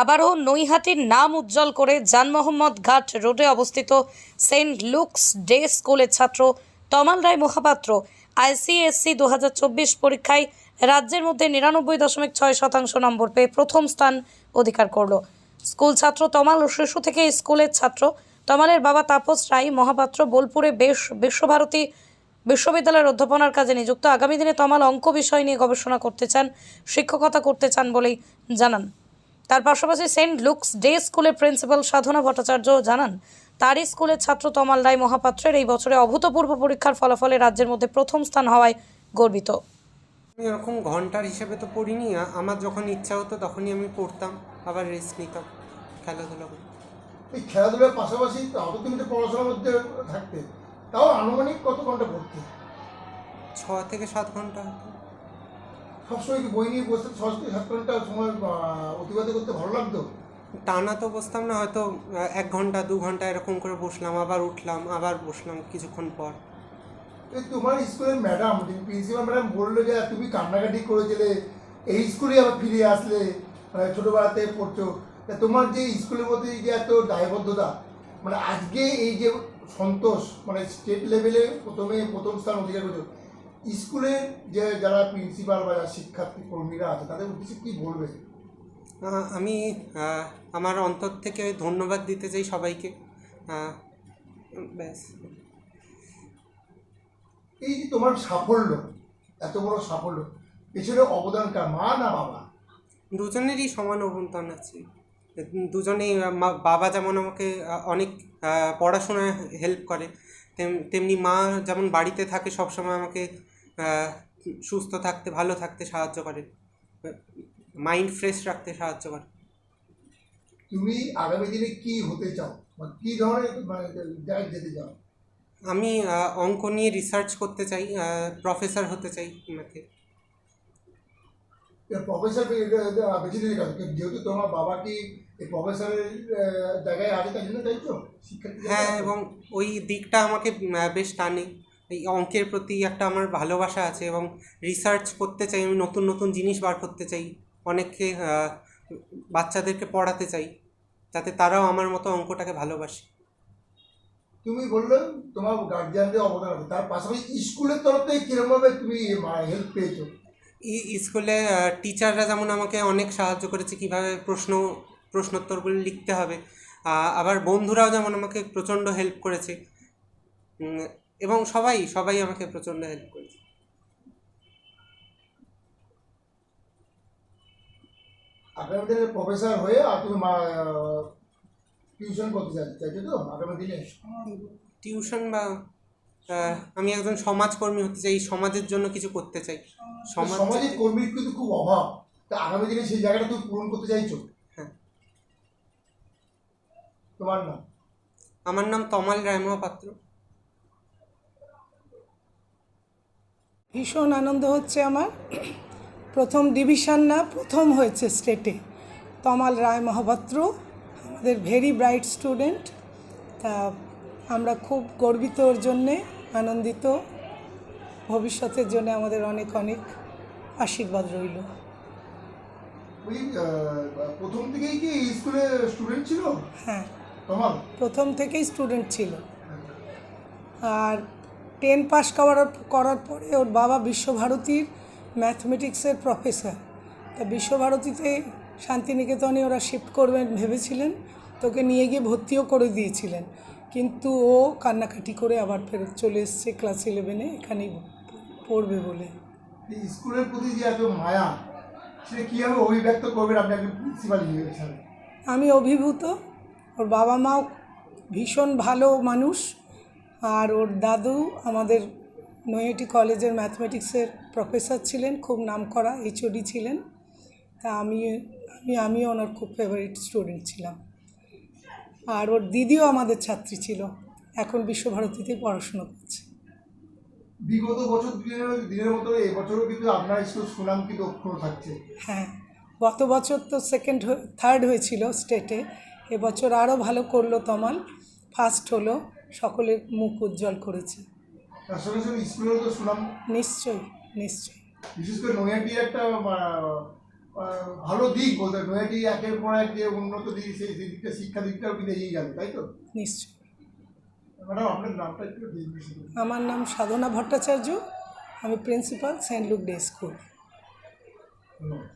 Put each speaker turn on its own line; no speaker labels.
আবারও নৈহাটির নাম উজ্জ্বল করে জান মোহাম্মদ ঘাট রোডে অবস্থিত সেন্ট লুকস ডে স্কুলের ছাত্র তমাল রায় মহাপাত্র আইসিএসসি দু হাজার চব্বিশ পরীক্ষায় রাজ্যের মধ্যে নিরানব্বই দশমিক ছয় শতাংশ নম্বর পেয়ে প্রথম স্থান অধিকার করল। স্কুল ছাত্র তমাল শিশু থেকে স্কুলের ছাত্র তমালের বাবা তাপস রায় মহাপাত্র বোলপুরে বেশ বিশ্বভারতী বিশ্ববিদ্যালয়ের অধ্যাপনার কাজে নিযুক্ত। আগামী দিনে তমাল অঙ্ক বিষয় নিয়ে গবেষণা করতে চান, শিক্ষকতা করতে চান বলেই জানান। তার পাশাপাশি সেন্ট লুকস ডে স্কুলের প্রিন্সিপাল সাধনা ভট্টাচার্য জানান তারই স্কুলের ছাত্র তমাল রায় মহাপাত্রের এই বছরে অভূতপূর্ব পরীক্ষার ফলাফলে রাজ্যের মধ্যে প্রথম স্থান হওয়ায় গর্বিত।
আমি এরকম ঘণ্টার হিসেবে তো পড়িনি আমার যখন ইচ্ছা হতো তখনই আমি পড়তাম আবার রেস্ট নিতাম খেলাধুলা করতাম
এই খেলাধুলার পাশাপাশি অত তুমি তো পড়াশোনার মধ্যে থাকতে তাও আনুমানিক কত ঘণ্টা পড়তে?
ছ থেকে সাত ঘণ্টা হতো।
সবসময় কি বই নিয়ে বসে থেকে সাত ঘণ্টা সময় অতিবাহিত করতে ভালো লাগতো?
টানা তো বসতাম না হয়তো এক ঘণ্টা দু ঘণ্টা এরকম করে বসলাম আবার উঠলাম আবার বসলাম কিছুক্ষণ পর।
তোমার স্কুলের ম্যাডাম প্রিন্সিপাল ম্যাডাম বলল যে তুমি কান্নাকাটি করেছিলে এই স্কুলে আবার ফিরে আসলে মানে ছোটোবেলাতে পড়ছো। তোমার যে স্কুলের মধ্যে যে এত দায়বদ্ধতা মানে আজকে এই যে সন্তোষ মানে স্টেট লেভেলে প্রথমে প্রথম স্থান অধিকার করেছ স্কুলের যে যারা প্রিন্সিপাল বা যারা শিক্ষার্থী কর্মীরা আছে তাদের উদ্দেশ্যে কী বলবে?
আমি আমার অন্তর থেকে ধন্যবাদ দিতে চাই সবাইকে। ব্যাস।
এই যে তোমার সাফল্য এত বড় সাফল্য পেছনে অবদান কার মা না বাবা?
দুজনেরই সমান অবদান আছে। দুজনেই মা- বাবা যেমন আমাকে অনেক পড়াশোনায় হেল্প করে তেমনি মা যেমন বাড়িতে থাকে সবসময় আমাকে সুস্থ থাকতে ভালো থাকতে সাহায্য করে। মাইন্ড ফ্রেশ রাখতে সাহায্য করে।
তুমি আগামী দিনে কি হতে চাও? বা কি ধরনের মানে যেতে চাও?
আমি অঙ্ক নিয়ে রিসার্চ করতে চাই প্রফেসর হতে চাই আমাকে।
প্রফেসর নিতে চাও কিন্তু যেহেতু তোমার বাবা কি প্রফেসরের জায়গায় আছে তাই জন্য চাইছো
হ্যাঁ এবং ওই দিকটা আমাকে বেশ টানে। এই অঙ্কের প্রতি একটা আমার ভালোবাসা আছে এবং রিসার্চ করতে চাই আমি নতুন নতুন জিনিস বার করতে চাই অনেককে বাচ্চাদেরকে পড়াতে চাই যাতে তারাও আমার মতো অঙ্কটাকে ভালোবাসে।
তুমি বললে তোমার গার্জিয়ানদের অবদান আছে তার পাশাপাশি স্কুলের তরফ থেকে কিরমভাবে তুমি হেল্প পেয়েছ?
স্কুলে টিচাররা যেমন আমাকে অনেক সাহায্য করেছে কীভাবে প্রশ্ন প্রশ্নোত্তরগুলি লিখতে হবে আবার বন্ধুরাও যেমন আমাকে প্রচণ্ড হেল্প করেছে এবং সবাই সবাই আমাকে প্রচণ্ড হেল্প করেছে।
দিনে প্রফেসর হয়ে আর তুমি টিউশন করতে চাই- চাইছো তো? আগামী দিনে?
টিউশন বা আমি একজন সমাজকর্মী হতে চাই সমাজের জন্য কিছু করতে চাই। সমাজ
সমাজে কর্মীর কিন্তু খুব অভাব। তা আগামী দিনে সেই জায়গাটা তুমি পূরণ করতে চাইছো?
হ্যাঁ।
তোমার নাম?
আমার নাম তমাল রায় মহাপাত্র
ভীষণ আনন্দ হচ্ছে আমার। প্রথম ডিভিশন না প্রথম হয়েছে স্টেটে। তমাল রায় মহাপাত্র আমাদের ভেরি ব্রাইট স্টুডেন্ট। তা আমরা খুব গর্বিত ওর জন্যে আনন্দিত। ভবিষ্যতের জন্য আমাদের অনেক অনেক আশীর্বাদ রইল।
প্রথম থেকেই কি স্কুলে স্টুডেন্ট ছিল?
হ্যাঁ। প্রথম থেকেই স্টুডেন্ট ছিল। আর টেন পাস করার করার পরে ওর বাবা বিশ্বভারতীর ম্যাথমেটিক্সের প্রফেসর। তা বিশ্বভারতীতে শান্তিনিকেতনে ওরা শিফট করবেন ভেবেছিলেন। তোকে নিয়ে গিয়ে ভর্তিও করে দিয়েছিলেন। কিন্তু ও কান্নাকাটি করে আবার ফেরত চলে এসছে ক্লাস ইলেভেনে। এখানেই পড়বে বলে।
স্কুলের প্রতি যে এত মায়া সেটা কীভাবে অভিব্যক্ত করবেন আপনি একজন প্রিন্সিপাল হিসেবে
আমি অভিভূত। ওর বাবা মাও ভীষণ ভালো মানুষ। আর ওর দাদু আমাদের নৈহাটি কলেজের ম্যাথমেটিক্সের প্রফেসর ছিলেন খুব নামকরা এইচওডি ছিলেন। তা আমি আমি আমিও ওনার খুব ফেভারিট স্টুডেন্ট ছিলাম। আর ওর দিদিও আমাদের ছাত্রী ছিল এখন বিশ্বভারতীতে পড়াশোনা করছে।
বিগত বছর দিনের দিনের মতো এবছরও কিন্তু আপনার স্কুল সুনাম কিন্তু অক্ষুণ্ণ থাকছে।
হ্যাঁ গত বছর তো সেকেন্ড থার্ড হয়েছিল স্টেটে এবছর আরও ভালো করল তমাল ফার্স্ট হলো। সকলের মুখ উজ্জ্বল করেছে।
তার সঙ্গে সঙ্গে স্কুলেরও তো সুনাম
নিশ্চয়ই নিশ্চয়ই।
বিশেষ করে নৈহাটির একটা ভালো দিক বলতে নয়াটি একের পর এক যে উন্নত দিক সেই সেই দিকটা শিক্ষা দিকটাও কিন্তু এগিয়ে গেল তাই তো?
নিশ্চয়
ম্যাডাম আপনার নামটা একটু
আমার নাম সাধনা ভট্টাচার্য। আমি principal Saint Luke Day School.
ধন্যবাদ।